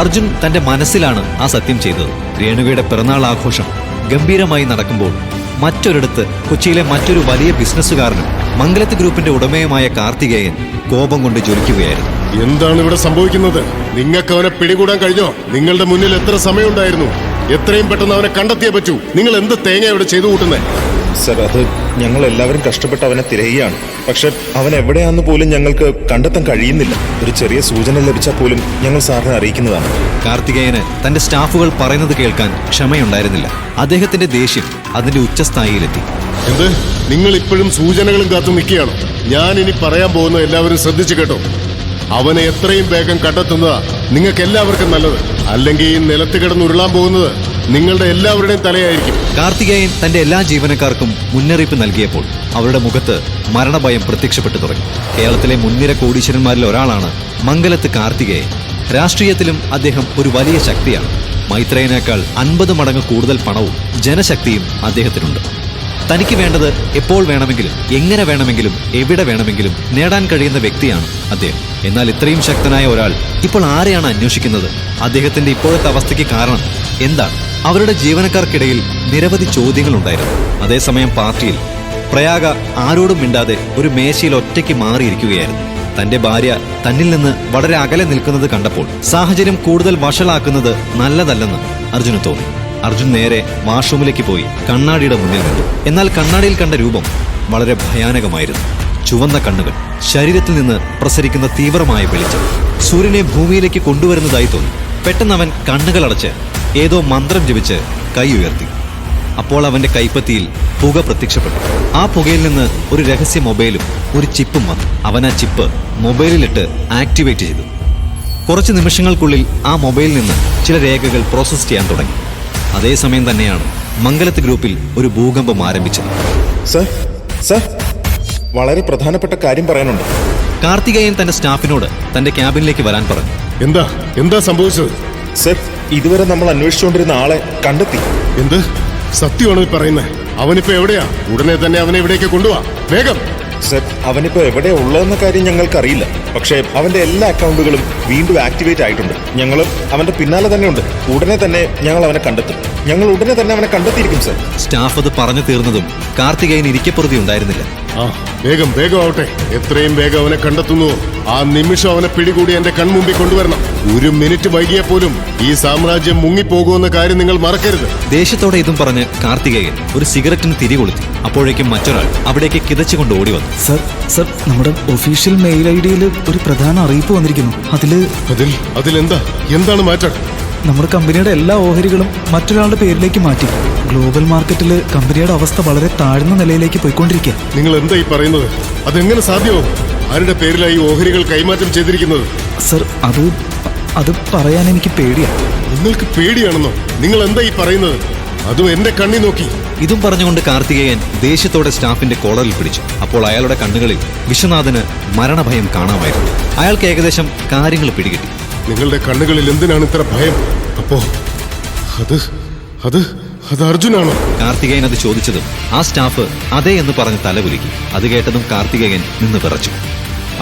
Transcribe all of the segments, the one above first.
അർജുൻ തന്റെ മനസ്സിലാണ് ആ സത്യം ചെയ്തത്. രേണുകയുടെ പിറന്നാൾ ആഘോഷം ഗംഭീരമായി നടക്കുമ്പോൾ മറ്റൊരിടത്ത് കൊച്ചിയിലെ മറ്റൊരു വലിയ ബിസിനസ്സുകാരനും മംഗലത്ത് ഗ്രൂപ്പിന്റെ ഉടമയുമായ കാർത്തികേയൻ കോപം കൊണ്ട് ജ്വലിക്കുകയായിരുന്നു എന്താണ് ഇവിടെ സംഭവിക്കുന്നത്? നിങ്ങൾക്ക് അവനെ പിടികൂടാൻ കഴിഞ്ഞോ? നിങ്ങളുടെ മുന്നിൽ എത്ര സമയമുണ്ടായിരുന്നു? എത്രയും പെട്ടെന്ന് അവനെ കണ്ടെത്തിയേ പറ്റൂ. നിങ്ങൾ എന്ത് തേങ്ങ ഇവിടെ ചെയ്തു കൂട്ടുന്നേ? സർ അത് ഞങ്ങൾ എല്ലാവരും കഷ്ടപ്പെട്ട് അവനെ തിരയുകയാണ്. പക്ഷെ അവൻ എവിടെയാണെന്ന് പോലും ഞങ്ങൾക്ക് കണ്ടെത്താൻ കഴിയുന്നില്ല. ഒരു ചെറിയ സൂചന ലഭിച്ചാൽ പോലും ഞങ്ങൾ സാറിനെ അറിയിക്കുന്നതാണ്. കാർത്തികേയന് തന്റെ സ്റ്റാഫുകൾ പറയുന്നത് കേൾക്കാൻ ക്ഷമയുണ്ടായിരുന്നില്ല. അദ്ദേഹത്തിന്റെ ദേഷ്യം അതിന്റെ ഉച്ചസ്ഥായിയിലെത്തി. എന്ത്? നിങ്ങൾ ഇപ്പോഴും സൂചനകളും കാത്തു നിൽക്കുകയാണ്. ഞാൻ ഇനി പറയാൻ പോകുന്ന എല്ലാവരും ശ്രദ്ധിച്ചു കേട്ടോ. അവനെ എത്രയും വേഗം കണ്ടെത്തുന്നതാ. നിങ്ങൾക്ക് എല്ലാവർക്കും നല്ലത്. അല്ലെങ്കിൽ ഈ നിലത്ത് കിടന്ന് ഉരുളാൻ പോകുന്നത് നിങ്ങളുടെ എല്ലാവരുടെയും തലയായിരിക്കും. കാർത്തികേയൻ തന്റെ എല്ലാ ജീവനക്കാർക്കും മുന്നറിയിപ്പ് നൽകിയപ്പോൾ അവരുടെ മുഖത്ത് മരണഭയം പ്രത്യക്ഷപ്പെട്ടു തുടങ്ങി. കേരളത്തിലെ മുൻനിര കോടീശ്വരന്മാരിൽ ഒരാളാണ് മംഗലത്ത് കാർത്തികേയൻ. രാഷ്ട്രീയത്തിലും അദ്ദേഹം ഒരു വലിയ ശക്തിയാണ്. മൈത്രേയനേക്കാൾ അൻപത് മടങ്ങ് കൂടുതൽ പണവും ജനശക്തിയും അദ്ദേഹത്തിനുണ്ട്. തനിക്ക് വേണ്ടത് എപ്പോൾ വേണമെങ്കിലും എങ്ങനെ വേണമെങ്കിലും എവിടെ വേണമെങ്കിലും നേടാൻ കഴിയുന്ന വ്യക്തിയാണ് അദ്ദേഹം. എന്നാൽ ഇത്രയും ശക്തനായ ഒരാൾ ഇപ്പോൾ ആരെയാണ് അന്വേഷിക്കുന്നത്? അദ്ദേഹത്തിന്റെ ഇപ്പോഴത്തെ അവസ്ഥയ്ക്ക് കാരണം എന്താണ്? അവരുടെ ജീവനക്കാർക്കിടയിൽ നിരവധി ചോദ്യങ്ങളുണ്ടായിരുന്നു. അതേസമയം പാർട്ടിയിൽ പ്രയാഗ ആരോടും മിണ്ടാതെ ഒരു മേശയിൽ ഒറ്റയ്ക്ക് മാറിയിരിക്കുകയായിരുന്നു. തന്റെ ഭാര്യ തന്നിൽ നിന്ന് വളരെ അകലെ നിൽക്കുന്നത് കണ്ടപ്പോൾ സാഹചര്യം കൂടുതൽ വഷളാക്കുന്നത് നല്ലതല്ലെന്ന് അർജുന് തോന്നി. അർജുൻ നേരെ വാഷ്റൂമിലേക്ക് പോയി കണ്ണാടിയുടെ മുന്നിൽ നിന്നു. എന്നാൽ കണ്ണാടിയിൽ കണ്ട രൂപം വളരെ ഭയാനകമായിരുന്നു. ചുവന്ന കണ്ണുകൾ ശരീരത്തിൽ നിന്ന് പ്രസരിക്കുന്ന തീവ്രമായ വെളിച്ചം സൂര്യനെ ഭൂമിയിലേക്ക് കൊണ്ടുവരുന്നതായി തോന്നി. പെട്ടെന്ന് അവൻ കണ്ണുകൾ അടച്ച് ഏതോ മന്ത്രം ജപിച്ച് കൈ ഉയർത്തി. അപ്പോൾ അവന്റെ കൈപ്പത്തിയിൽ പുക പ്രത്യക്ഷപ്പെട്ടു. ആ പുകയിൽ നിന്ന് ഒരു രഹസ്യ മൊബൈലും ഒരു ചിപ്പും വന്നു. അവൻ ആ ചിപ്പ് മൊബൈലിലിട്ട് ആക്ടിവേറ്റ് ചെയ്തു. കുറച്ച് നിമിഷങ്ങൾക്കുള്ളിൽ ആ മൊബൈലിൽ നിന്ന് ചില രേഖകൾ പ്രോസസ്സ് ചെയ്യാൻ തുടങ്ങി. അതേസമയം തന്നെയാണ് മംഗലത്ത് ഗ്രൂപ്പിൽ ഒരു ഭൂകമ്പം ആരംഭിച്ചത്. സർ സർ വളരെ പ്രധാനപ്പെട്ട കാര്യം പറയാനുണ്ട്. കാർത്തികേയൻ തന്റെ സ്റ്റാഫിനോട് തന്റെ ക്യാബിനിലേക്ക് വരാൻ പറഞ്ഞു. എന്താ? എന്താ സംഭവിച്ചത്? സർ ഇതുവരെ നമ്മൾ അന്വേഷിച്ചുകൊണ്ടിരുന്ന ആളെ കണ്ടെത്തി. എന്ത്? സത്യമാണ് ഈ പറയുന്നത് അവനിപ്പോ എവിടെയാ? ഉടനെ തന്നെ അവനെ ഇവിടേക്ക് കൊണ്ടുപോവാ വേഗം. സർ അവനിപ്പോ എവിടെ ഉള്ളതെന്ന കാര്യം ഞങ്ങൾക്ക് അറിയില്ല പക്ഷേ അവന്റെ എല്ലാ അക്കൗണ്ടുകളും വീണ്ടും ആക്ടിവേറ്റ് ആയിട്ടുണ്ട്. ഞങ്ങളും അവന്റെ പിന്നാലെ തന്നെ ഉണ്ട് ഉടനെ തന്നെ ഞങ്ങൾ അവനെ കണ്ടെത്തും. ഞങ്ങൾ ഉടനെ തന്നെ അവനെ കണ്ടെത്തിയിരിക്കും സർ. സ്റ്റാഫ് അത് പറഞ്ഞു തീർന്നതും കാർത്തികേയൻ ഇരിക്കപ്പുറതി ഉണ്ടായിരുന്നില്ല. ആ വേഗം വേഗം ആവട്ടെ. എത്രയും വേഗം അവനെ കണ്ടെത്തുന്നു. ആ നിമിഷം അവനെ പിടികൂടി എന്റെ കൺമുമ്പിൽ കൊണ്ടുവരണം. ഒരു മിനിറ്റ് വൈകിയ പോലും ഈ സാമ്രാജ്യം മുങ്ങിപ്പോകുമെന്ന കാര്യം നിങ്ങൾ മറക്കരുത്. ദേഷ്യത്തോടെ ഇതും പറഞ്ഞ് കാർത്തികേയൻ ഒരു സിഗരറ്റിന് തിരികൊളുത്തി അപ്പോഴേക്കും മറ്റൊരാൾ അവിടേക്ക് കിതച്ചുകൊണ്ട് ഓടി വന്നു. സർ സർ നമ്മുടെ ഒഫീഷ്യൽ മെയിൽ ഐ ഡിയിൽ ഒരു പ്രധാന അറിയിപ്പ് വന്നിരിക്കുന്നു. അതിൽ അതിൽ അതിലെന്താ? എന്താണ് മാറ്റം? നമ്മുടെ കമ്പനിയുടെ എല്ലാ ഓഹരികളും മറ്റൊരാളുടെ പേരിലേക്ക് മാറ്റി. ഗ്ലോബൽ മാർക്കറ്റിൽ കമ്പനിയുടെ അവസ്ഥ വളരെ താഴ്ന്ന നിലയിലേക്ക് പോയിക്കൊണ്ടിരിക്കുക. നിങ്ങൾ എന്താ ഈ പറയുന്നത്? അതെങ്ങനെ സാധ്യമാവും ആരുടെ പേരിലായി ഓഹരികൾ കൈമാറ്റം ചെയ്തിരിക്കുന്നത്? സർ അത് അത് പറയാൻ എനിക്ക് പേടിയാണ് നിങ്ങൾക്ക് പേടിയാണെന്നോ? നിങ്ങൾ എന്താ ഈ പറയുന്നത്? അതും എന്റെ കണ്ണി നോക്കി. ഇതും പറഞ്ഞുകൊണ്ട് കാർത്തികേയൻ ദേഷ്യത്തോടെ സ്റ്റാഫിന്റെ കോളറിൽ പിടിച്ചു. അപ്പോൾ അയാളുടെ കണ്ണുകളിൽ വിശ്വനാഥന് മരണഭയം കാണാമായിരുന്നു. അയാൾക്ക് ഏകദേശം കാര്യങ്ങൾ പിടികിട്ടി. നിങ്ങളുടെ കണ്ണുകളിൽ എന്തിനാണ് ഇത്ര ഭയം? അപ്പോ അത് അത് അത് അർജുനാണോ? കാർത്തികേയൻ അത് ചോദിച്ചതും ആ സ്റ്റാഫ് അതേ എന്ന് പറഞ്ഞ് തലകുലുക്കി. അത് കേട്ടതും കാർത്തികേയൻ നിന്ന് വിറച്ചു.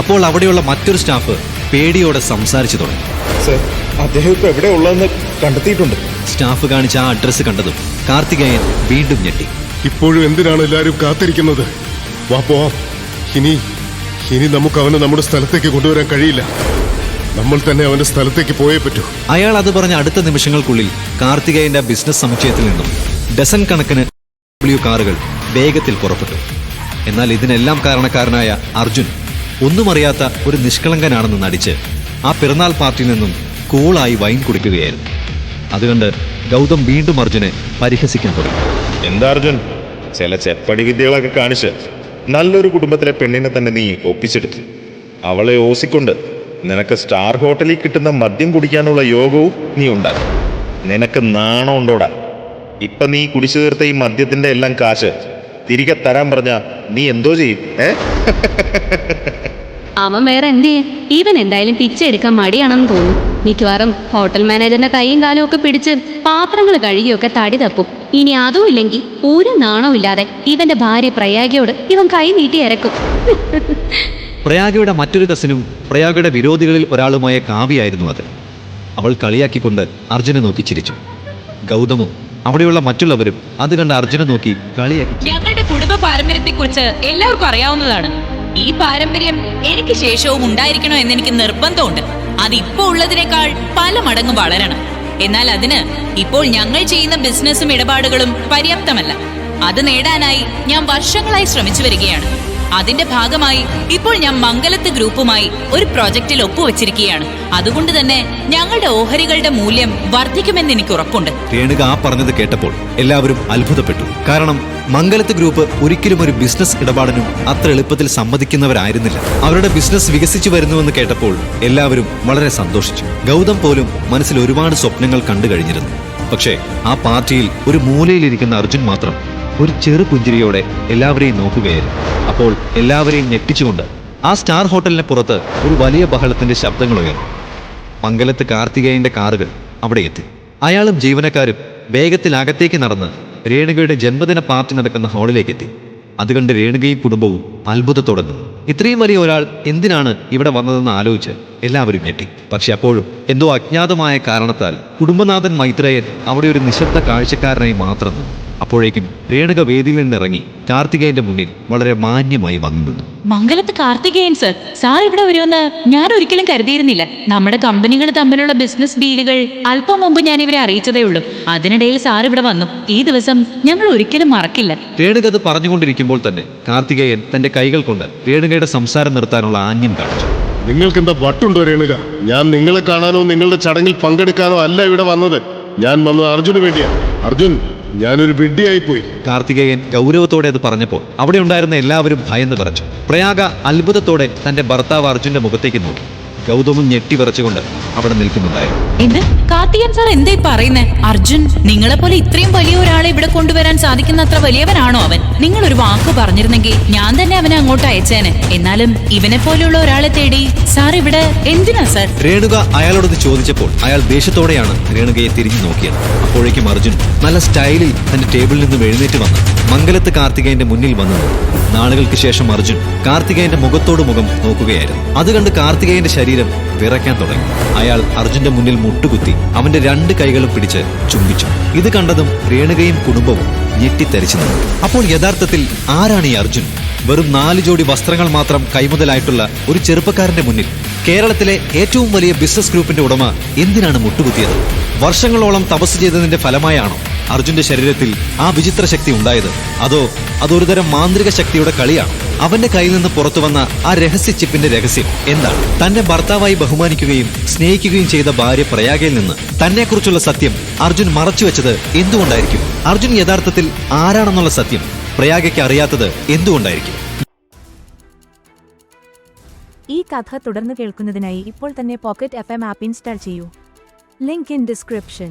അപ്പോൾ അവിടെയുള്ള മറ്റൊരു സ്റ്റാഫ് പേടിയോടെ സംസാരിച്ചു തുടങ്ങി. സർ അദ്ദേഹം ഇപ്പൊ എവിടെ ഉള്ളതെന്ന് കണ്ടെത്തിയിട്ടുണ്ട്. സ്റ്റാഫ് കാണിച്ച ആ അഡ്രസ് കണ്ടതും കാർത്തികേയൻ വീണ്ടും ഞെട്ടി. ഇപ്പോഴും എന്തിനാണ് എല്ലാവരും കാത്തിരിക്കുന്നത്? വാ പോവാം. ഇനി ഇനി നമുക്ക് അവനെ നമ്മുടെ സ്ഥലത്തേക്ക് കൊണ്ടുവരാൻ കഴിയില്ല. നമ്മൾ തന്നെ അവന്റെ സ്ഥലത്തേക്ക് പോയേ പറ്റൂ. അയാൾ അത് പറഞ്ഞ അടുത്ത നിമിഷങ്ങൾക്കുള്ളിൽ കാർത്തികേയന്റെ ബിസിനസ് സമുച്ചയത്തിൽ നിന്നും ഡസൻ കണക്കിന് ഡബ്ല്യു കാറുകൾ വേഗത്തിൽ പുറപ്പെട്ടു. എന്നാൽ ഇതിനെല്ലാം കാരണക്കാരനായ അർജുൻ ഒന്നും അറിയാത്ത ഒരു നിഷ്കളങ്കനാണെന്ന് നടിച്ച് ആ പിറന്നാൾ പാർട്ടിയിൽ നിന്നും കൂളായി വൈൻ കുടിക്കുകയായിരുന്നു. അതുകൊണ്ട് ഗൗതം വീണ്ടും അർജുനെ പരിഹസിക്കാൻ തുടങ്ങി. എന്താ അർജുൻ? ചില ചെപ്പടി വിദ്യകളൊക്കെ കാണിച്ച് നല്ലൊരു കുടുംബത്തിലെ പെണ്ണിനെ തന്നെ നീ ഒപ്പിച്ചെടുത്തു. അവളെ ഓസിക്കൊണ്ട് നിനക്ക് സ്റ്റാർ ഹോട്ടലിൽ കിട്ടുന്ന മദ്യം കുടിക്കാനുള്ള യോഗവും നീ ഉണ്ടാക്കും. നിനക്ക് നാണം ഉണ്ടോടാ ഇപ്പൊ നീ കുടിച്ചു തീർത്ത ഈ മദ്യത്തിന്റെ എല്ലാം കാശ് തിരികെ തരാൻ പറഞ്ഞ നീ എന്തോ ചെയ്യും ഏ? അവൻ വേറെ എന്ത് ചെയ്യും? ഇവൻ എന്തായാലും പിച്ചെടുക്കാൻ മടിയാണെന്ന് തോന്നുന്നു മിക്കവാറും ഹോട്ടൽ മാനേജറിന്റെ കൈയും കാലും ഒക്കെ പിടിച്ച് പാത്രങ്ങൾ കഴുകിയൊക്കെ തടി തപ്പും. ഇനി അതും ഇല്ലെങ്കിൽ ഒരു നാണവും ഇല്ലാതെ ഇവന്റെ ഭാര്യ പ്രയാഗയോട് ഇവൻ കൈ നീട്ടി ഇറക്കും പ്രയാഗയുടെ മറ്റൊരു കസിനും പ്രയാഗയുടെ വിരോധികളിൽ ഒരാളുമായ കാവ്യായിരുന്നു അത്. അവൾ കളിയാക്കിക്കൊണ്ട് അർജുനെ നോക്കി ചിരിച്ചു. ഗൗതമും അവിടെയുള്ള മറ്റുള്ളവരും അത് കണ്ട് അർജുനെ നോക്കി കളിയാക്കി. ഞങ്ങളുടെ കുടുംബ പാരമ്പര്യത്തെ കുറിച്ച് എല്ലാവർക്കും അറിയാവുന്നതാണ്. ഈ പാരമ്പര്യം എനിക്ക് ശേഷവും ഉണ്ടായിരിക്കണോ എന്ന് എനിക്ക് നിർബന്ധമുണ്ട്. അത് ഇപ്പോൾ ഉള്ളതിനേക്കാൾ പല മടങ്ങ് വളരണം. എന്നാൽ അതിന് ഇപ്പോൾ ഞങ്ങൾ ചെയ്യുന്ന ബിസിനസ്സും ഇടപാടുകളും പര്യാപ്തമല്ല. അത് നേടാനായി ഞാൻ വർഷങ്ങളായി ശ്രമിച്ചു വരികയാണ്. അതിന്റെ ഭാഗമായി ഇപ്പോൾ ഞാൻ മംഗലത്ത് ഗ്രൂപ്പുമായി ഒരു പ്രോജക്റ്റിൽ ഒപ്പുവെച്ചിരിക്കുകയാണ്. അതുകൊണ്ട് തന്നെ ഞങ്ങളുടെ ഓഹരികളുടെ മൂല്യം വർദ്ധിക്കുമെന്ന് എനിക്ക് ഉറപ്പുണ്ട് രേണുക ആ പറഞ്ഞത് കേട്ടപ്പോൾ എല്ലാവരും അത്ഭുതപ്പെട്ടു. കാരണം മംഗലത്ത് ഗ്രൂപ്പ് ഒരിക്കലും ഒരു ബിസിനസ് ഇടപാടിനും അത്ര എളുപ്പത്തിൽ സമ്മതിക്കുന്നവരായിരുന്നില്ല. അവരുടെ ബിസിനസ് വികസിച്ചു വരുന്നുവെന്ന് കേട്ടപ്പോൾ എല്ലാവരും വളരെ സന്തോഷിച്ചു. ഗൗതം പോലും മനസ്സിൽ ഒരുപാട് സ്വപ്നങ്ങൾ കണ്ടു കഴിഞ്ഞിരുന്നു പക്ഷേ ആ പാർട്ടിയിൽ ഒരു മൂലയിലിരിക്കുന്ന അർജുൻ മാത്രം ഒരു ചെറു പുഞ്ചിരിയോടെ എല്ലാവരെയും നോക്കുകയായിരുന്നു. അപ്പോൾ എല്ലാവരെയും ഞെട്ടിച്ചുകൊണ്ട് ആ സ്റ്റാർ ഹോട്ടലിന് പുറത്ത് ഒരു വലിയ ബഹളത്തിന്റെ ശബ്ദങ്ങൾ ഉയർന്നു. മംഗലത്ത് കാർത്തികേയന്റെ കാറുകൾ അവിടെ എത്തി. അയാളും ജീവനക്കാരും വേഗത്തിൽ അകത്തേക്ക് നടന്ന് രേണുകയുടെ ജന്മദിന പാർട്ടി നടക്കുന്ന ഹാളിലേക്ക് എത്തി. അത് കണ്ട് രേണുകയും കുടുംബവും അത്ഭുതത്തോടെ ഇത്രയും വലിയ ഒരാൾ എന്തിനാണ് ഇവിടെ വന്നതെന്ന് ആലോചിച്ച് എല്ലാവരും ഞെട്ടി. പക്ഷെ അപ്പോഴും എന്തോ അജ്ഞാതമായ കാരണത്താൽ കുടുംബനാഥൻ മൈത്രേയൻ അവിടെ ഒരു നിശബ്ദ കാഴ്ചക്കാരനായി മാത്രം അപ്പോഴേക്കും രേണുക വേദിയിൽ നിന്നിറങ്ങി കാർത്തികേയന്റെ മുന്നിൽ വളരെ മാന്യമായി വന്നു. നിന്നു മംഗലത്ത് കാർത്തികേയൻ സർ. സാർ ഇവിടെ വരുമെന്ന് ഞാൻ ഒരിക്കലും കരുതിയിരുന്നില്ല. നമ്മുടെ കമ്പനികൾ തമ്മിലുള്ള ബിസിനസ് ഡീലുകൾ അല്പം മുമ്പ് ഞാൻ ഇവരെ അറിയിച്ചതേ ഉള്ളൂ. അതിനിടയിൽ സാർ ഇവിടെ വന്നു. ഈ ദിവസം ഞങ്ങൾ ഒരിക്കലും മറക്കില്ല. രേണുക അത് പറഞ്ഞുകൊണ്ടിരിക്കുമ്പോൾ തന്നെ കാർത്തികേയൻ തന്റെ കൈകൾ കൊണ്ട് രേണുകയുടെ സംസാരം നിർത്താനുള്ള ആന്യം കാണിച്ചു. നിങ്ങൾക്ക് എന്താ വട്ടുണ്ടോ രേണുക? ഞാൻ നിങ്ങളെ കാണാനോ നിങ്ങളുടെ ചടങ്ങിൽ പങ്കെടുക്കാനോ അല്ല ഇവിടെ വന്നത്. ഞാൻ വന്നത് അർജുന് വേണ്ടിയാണ് അർജുൻ ഞാനൊരു വിഡ്ഢിയായി പോയി കാർത്തികേയൻ ഗൗരവത്തോടെ അത് പറഞ്ഞപ്പോൾ അവിടെ ഉണ്ടായിരുന്ന എല്ലാവരും ഭയന്ന് പറഞ്ഞു പ്രയാഗ അത്ഭുതത്തോടെ തന്റെ ഭർത്താവ് അർജുന്റെ മുഖത്തേക്ക് നോക്കി. ഗൗതമും ഞെട്ടി വിറച്ചുകൊണ്ട് അവിടെ നിൽക്കുന്നുണ്ടായിരുന്നു. എന്ത്? കാർത്തികൻ സാർ എന്തേ പറയുന്നേ? അർജുൻ നിങ്ങളെ പോലെ ഇത്രയും വലിയ ഒരാളെ ഇവിടെ കൊണ്ടുവരാൻ സാധിക്കുന്ന അത്ര വലിയവനാണോ അവൻ? നിങ്ങൾ ഒരു വാക്ക് പറഞ്ഞിരുന്നെങ്കിൽ ഞാൻ തന്നെ അവനെ അങ്ങോട്ട് അയച്ചേനെ. എന്നാലും ഇവനെ പോലെയുള്ള ഒരാളെ തേടി സാർ ഇവിടെ എന്തിനാ സാർ രേണുക അയാളോടത് ചോദിച്ചപ്പോൾ അയാൾ ദേഷ്യത്തോടെയാണ് രേണുകയെ തിരിഞ്ഞു നോക്കിയത്. അപ്പോഴേക്കും അർജുൻ നല്ല സ്റ്റൈലിൽ തന്റെ ടേബിളിൽ നിന്ന് എഴുന്നേറ്റ് വന്ന്. മംഗലത്ത് കാർത്തികേയന്റെ മുന്നിൽ വന്നു നിന്നു. നാളുകൾക്ക് ശേഷം അർജുൻ കാർത്തികേയന്റെ മുഖത്തോട് മുഖം നോക്കുകയായിരുന്നു. അത് കണ്ട് കാർത്തികേയന്റെ ശരീരം വിറയ്ക്കാൻ തുടങ്ങി. അയാൾ അർജുന്റെ മുന്നിൽ മുട്ടുകുത്തി അവന്റെ രണ്ട് കൈകളും പിടിച്ച് ചുംബിച്ചു. ഇത് കണ്ടതും രേണുകയും കുടുംബവും ഞെട്ടിത്തരിച്ചു അപ്പോൾ യഥാർത്ഥത്തിൽ ആരാണ് ഈ അർജുൻ? വെറും നാല് ജോഡി വസ്ത്രങ്ങൾ മാത്രം കൈമുതലായിട്ടുള്ള ഒരു ചെറുപ്പക്കാരന്റെ മുന്നിൽ കേരളത്തിലെ ഏറ്റവും വലിയ ബിസിനസ് ഗ്രൂപ്പിന്റെ ഉടമ എന്തിനാണ് മുട്ടുകുത്തിയത്? വർഷങ്ങളോളം തപസ് ചെയ്തതിന്റെ ഫലമായാണോ? അർജുന്റെ ശരീരത്തിൽ ആ വിചിത്ര ശക്തി ഉണ്ടായത്. അതോ അതൊരുതരം മാന്ത്രിക ശക്തിയുടെ കളിയാണ്. അവന്റെ കയ്യിൽ നിന്ന് പുറത്തു വന്ന ആ രഹസ്യ ചിപ്പിന്റെ രഹസ്യം എന്താണ്? തന്റെ ഭർത്താവായി ബഹുമാനിക്കുകയും സ്നേഹിക്കുകയും ചെയ്ത ഭാര്യ പ്രയാഗയിൽ നിന്ന് തന്നെക്കുറിച്ചുള്ള സത്യം അർജുൻ മറച്ചുവെച്ചത് എന്തുകൊണ്ടായിരിക്കും? അർജുൻ യഥാർത്ഥത്തിൽ ആരാണെന്നുള്ള സത്യം പ്രയാഗയ്ക്ക് അറിയാത്തത് എന്തുകൊണ്ടായിരിക്കും? ഈ കഥ തുടർന്ന് കേൾക്കുന്നതിനായി ഇപ്പോൾ തന്നെ pocket F M app install ചെയ്യൂ. Link in description.